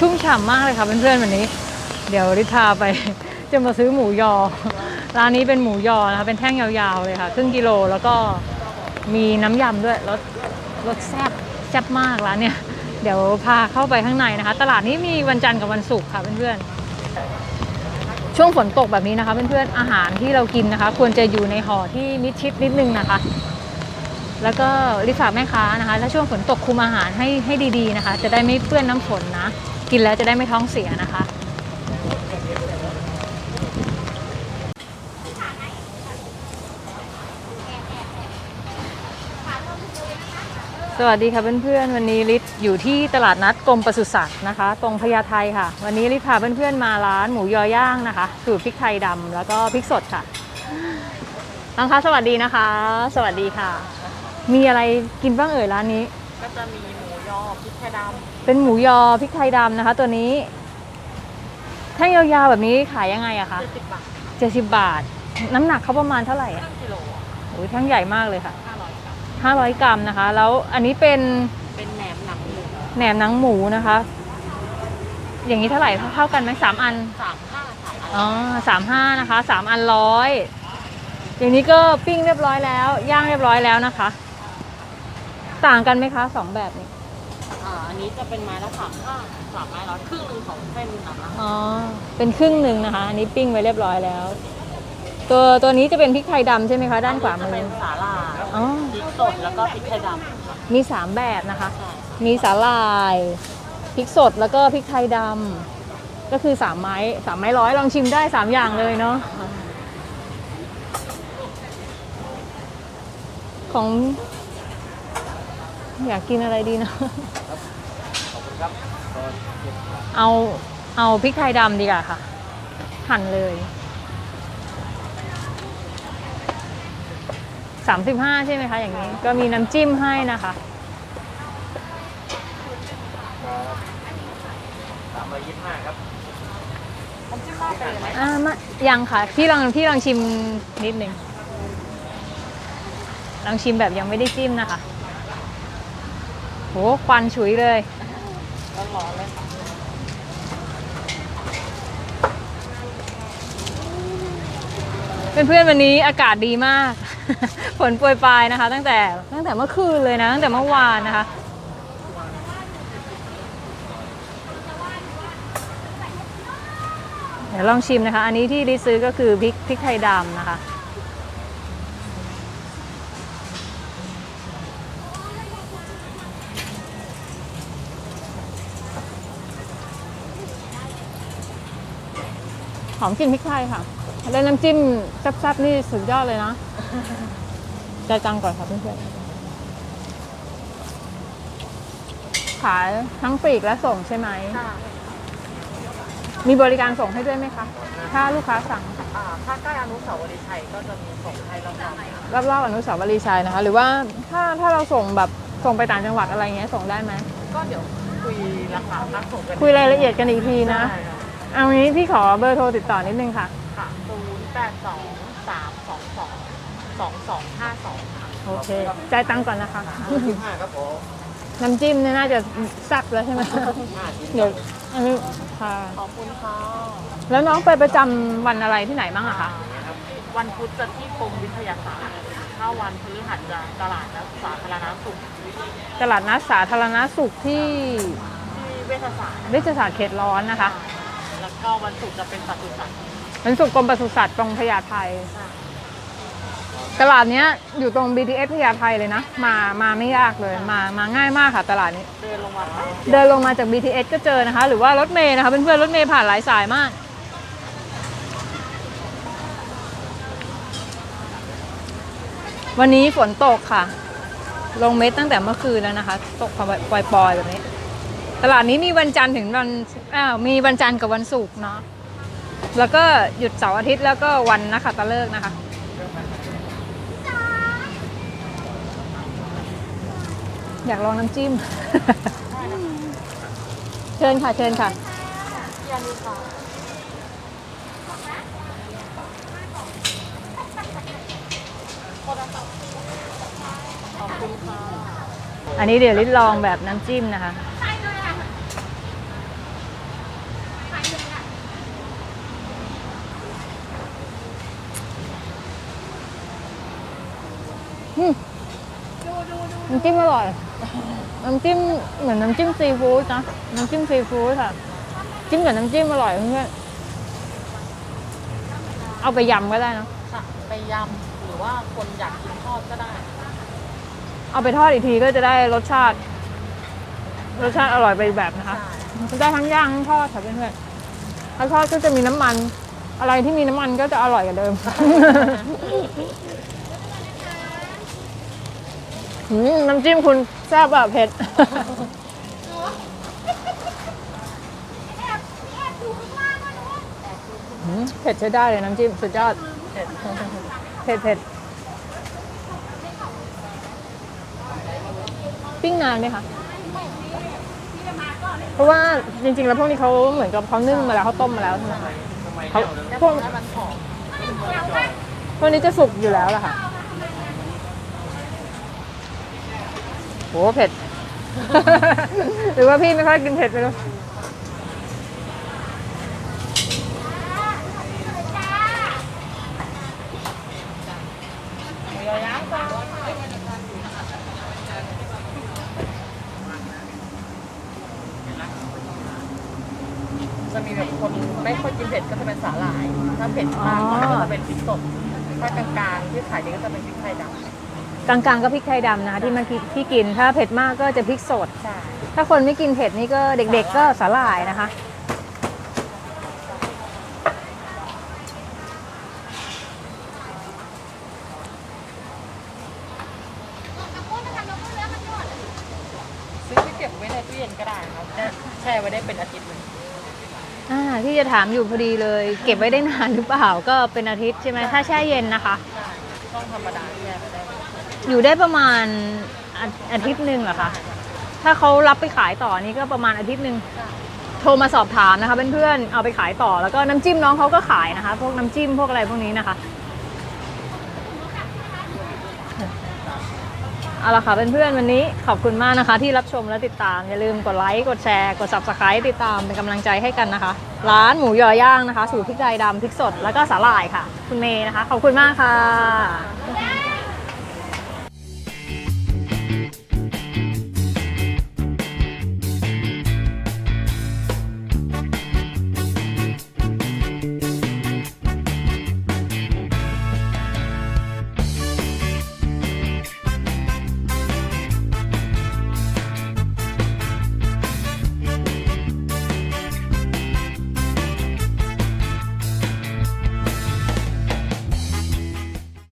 ชุ่มฉ่ำมากเลยค่ะเพื่อนๆวันนี้ เดี๋ยวริทาไป จะมาซื้อหมูยอ ร้านนี้เป็นหมูยอนะคะเป็นแท่งยาวๆเลยค่ะ ครึ่งกิโลแล้วก็มีน้ำยำด้วยรสรสแซ่บแซ่บมากร้านเนี่ยเดี๋ยวพาเข้าไปข้างในนะคะ ตลาดนี้มีวันจันทร์กับวันศุกร์ค่ะเพื่อนๆช่วงฝนตกแบบนี้นะคะเพื่อนๆอาหารที่เรากินนะคะ ควรจะอยู่ในห่อที่มิดชิดนิดนึงนะคะ แล้วก็รีบฝากแม่ค้านะคะถ้าช่วงฝนตกคุมอาหารให้ให้ดีๆนะคะ จะได้ไม่เปื้อนน้ำฝนนะ กินแล้วจะได้ไม่ท้องเสียนะคะ สวัสดีค่ะเพื่อนๆ วันนี้ลิศอยู่ที่ตลาดนัดกรมปศุสัตว์นะคะ ตรงพญาไทค่ะ วันนี้ลิศพาเพื่อนๆมาร้านหมูยอย่างนะคะสูตรพริกไทยดำแล้วก็พริกสดค่ะน้องคะสวัสดีนะคะ สวัสดีค่ะ มีอะไรกินบ้างเอ่ยร้านนี้ ก็จะมีหมูยอพริกไทยดำ เป็นหมูยอพริกไทยดำนะคะ ตัวนี้แท่งยาวๆแบบนี้ขายยังไงอะคะำ70บาท70บาท น้ำหนักเขาประมาณเท่าไหร่คอะรึ่งกิโลโอ้ยแท่งใหญ่มากเลยค่ะ500กรัม500กรัมนะคะ แล้วอันนี้เป็นเป็นแหนมหนังหมูแหนมหนังหมูนะคะ อย่างนี้เท่าไหร่เท่ากันไหมสามอันสามห้าสามอันอ๋อสามห้านะคะสามอันร้อยอย่างนี้ก็ปิ้งเรียบร้อยแล้ว ย่างเรียบร้อยแล้วนะคะ ต่างกันไหมคะสองแบบนี้ อ่าอันนี้จะเป็นไม้ละสามห้าสามไม้ร้อยครึ่งหนึ่งของเส้นหนังนะอ๋อ เป็นครึ่งหนึ่งนะคะ อันนี้ปิ้งไว้เรียบร้อยแล้ว ตัวตัวนี้จะเป็นพริกไทยดำใช่ไหมคะ ด้านขวาจะมืเป็อนสาลายอ๋อ พริกสดแล้วก็พริกไทยดำมีสามแบบนะคะใช่มีสาลายพริกสดแล้วก็พริกไทยดำก็คือสามไม้สามไม้ร้อยลองชิมได้สามอย่างเลยเนาะของ อยากกินอะไรดีนะเอาเอาพริกไทยดำดีกว่าค่ะ หั่นเลยสามสิบห้าใช่ไหมคะ อย่างนี้ ก็มีน้ำจิ้มให้นะคะน้ำจิ้มหม้อเป็นไหมอ่ามายังค่ะ พี่ลองพี่ลองชิมนิดหนึ่งลองชิมแบบยังไม่ได้จิ้มนะคะ โหควันฉุยเลยร้อนเลยค่ะเพื่อนๆวันนี้อากาศดีมาก ฝนโปรยปลายนะคะ ตั้งแต่ตั้งแต่เมื่อคืนเลยนะ ตั้งแต่เมื่อวานนะคะเดี๋ยวลองชิมนะคะ อันนี้ที่ดิซื้อก็คือพริกพริกไทยดำนะคะ หอมกลิ่นพริกไทยค่ะ แล้วน้ำจิ้มแซ่บๆนี่สุดยอดเลยนะใจายจังก่อนค่ะเพื่อนๆขายทั้งปลีกและส่งใช่ไหม ค่ะมีบริการส่งให้ด้วยไหมคะ ถ้าลูกค้าสั่งอ่าถ้าใกล้อนุสาวรีย์ชัยก็จะมีส่งให้รอบรอบๆอนุสาวรีย์ชัยนะคะ หรือว่าถ้าถ้าเราส่งแบบส่งไปต่างจังหวัดอะไรเงี้ยส่งได้ไหมๆก็เดี๋ยวคุยราคาค่าส่งกันคุยรายละเอียดกันอีกทีนะได้ค่ะ เอางี้พี่ขอเบอร์โทรติดต่อนิดนึงค่ะ ค่ะศูนย์แปดสองสามสองสองสองสองห้าสองค่ะ โอเคจ่ายตังค์ก่อนนะคะห้าครับผมน้ำจิ้มเนี่ยน่าจะแซ่บแล้วใช่ไหม ห้าชิ้นเดี๋ยวอันนี้ค่ะ ขอบคุณค่ะแล้วน้องไปประจำวันอะไรที่ไหนบ้างอะคะ วันพุธจะที่กรมวิทยาศาสตร์ ถ้าวันพฤหัสจะตลาดนัดสาธารณสุขตลาดนัดสาธารณสุขที่ที่เวชศาสตร์เวชศาสตร์เขตร้อนนะคะแล้ว ก็วันศุกร์จะเป็นปศุสัตว์เป็นสุขกรมปศุสัตว์ตรงพญาไทตลาดเนี้ยอยู่ตรง BTS พญาไทเลยนะ มามาไม่ยากเลยมามาง่ายมากค่ะ ตลาดนี้ เดินลงมาทางเดินลงมาจาก BTS ก็เจอนะคะ หรือว่ารถเมย์นะคะเพื่อนๆรถเมย์ผ่านหลายสายมาก วันนี้ฝนตกค่ะ ลงเม็ดตั้งแต่เมื่อคืนแล้วนะคะ ตกปล่อยๆแบบนี้ ตลาดนี้มีวันจันทร์ถึงวันอ้าวมีวันจันทร์กับวันศุกร์เนาะแล้วก็หยุดเสาร์อาทิตย์แล้วก็วันนักขัตฤกษ์นะคะ อยากลองน้ำจิ้ม เชิญค่ะเชิญค่ะ อันนี้ค่ะขอบคุณค่ะอันนี้เดี๋ยวลิศลองแบบน้ำจิ้มนะคะ น้ำจิ้มอร่อย น้ำจิ้มเหมือนน้ำจิ้มซีฟู้ดนะ น้ำจิ้มซีฟู้ดค่ะ จิ้มกับน้ำจิ้มอร่อยเพื่อนๆเอาไปยำก็ได้นะ ค่ะไปยำหรือว่าคนอยากกินทอดก็ได้ เอาไปทอดอีกทีก็จะได้รสชาติ รสชาติอร่อยไปอีกแบบนะคะใช่ได้ทั้งย่างทั้งทอดค่ะเพื่อนๆถ้าทอดก็จะมีน้ำมัน อะไรที่มีน้ำมันก็จะอร่อยกว่าเดิม อืมน้ำจิ้มคุณแซ่บแบบเผ็ด อืมเผ็ดใช้ได้เลยน้ำจิ้มสุดยอดเด็ดเผ็ดเผ็ดปิ้งนานไหมคะ เพราะว่าจริงๆ แล้วพวกนี้เขาเหมือนกับเขานึ่งมาแล้วเขาต้มมาแล้วใช่ไหมคะเขาพวกพวกนี้จะสุกอยู่แล้วล่ะค่ะ โหเผ็ด หรือว่าพี่ไม่ค่อยกินเผ็ดไปเลยหมูยอย่างจ้าจะมีแบบคนไม่ค่อยกินเผ็ดก็จะเป็นสาหร่าย ถ้าเผ็ดมากก็จะเป็นพริกสดถ้ากลางๆที่ขายดีก็จะเป็นพริกไทยดำ กลางๆก็พริกไทยดำนะคะที่มันที่กินถ้าเผ็ดมากก็จะพริกสด ใช่ถ้าคนไม่กินเผ็ดนี่ก็เด็กๆก็สาหร่ายนะคะ ซื้อที่เก็บไว้ในตู้เย็นก็ได้ครับแช่ไว้ได้เป็นอาทิตย์เลยอ่าที่จะถามอยู่พอดีเลย เก็บไว้ได้นานหรือเปล่าก็เป็นอาทิตย์ใช่ไหมถ้าแช่เย็นนะคะได้ต้องธรรมดาแช่ไว้ได้ อยู่ได้ประมาณอาอาทิตย์หนึ่งเหรอคะ ถ้าเขารับไปขายต่อนี่ก็ประมาณอาทิตย์หนึ่งโทรมาสอบถามนะคะเพื่อนๆเอาไปขายต่อแล้วก็น้ำจิ้มน้องเขาก็ขายนะคะ พวกน้ำจิ้มพวกอะไรพวกนี้นะคะเอาละค่ะเพื่อนๆวันนี้ขอบคุณมากนะคะ ที่รับชมและติดตาม อย่าลืมกดไลค์กดแชร์กด subscribe ติดตามเป็นกำลังใจให้กันนะคะ ร้านหมูยอย่างนะคะ สูตรพริกไทยดำพริกสดแล้วก็สาหร่ายค่ะ คุณเมย์นะคะ ขอบคุณมากค่ะ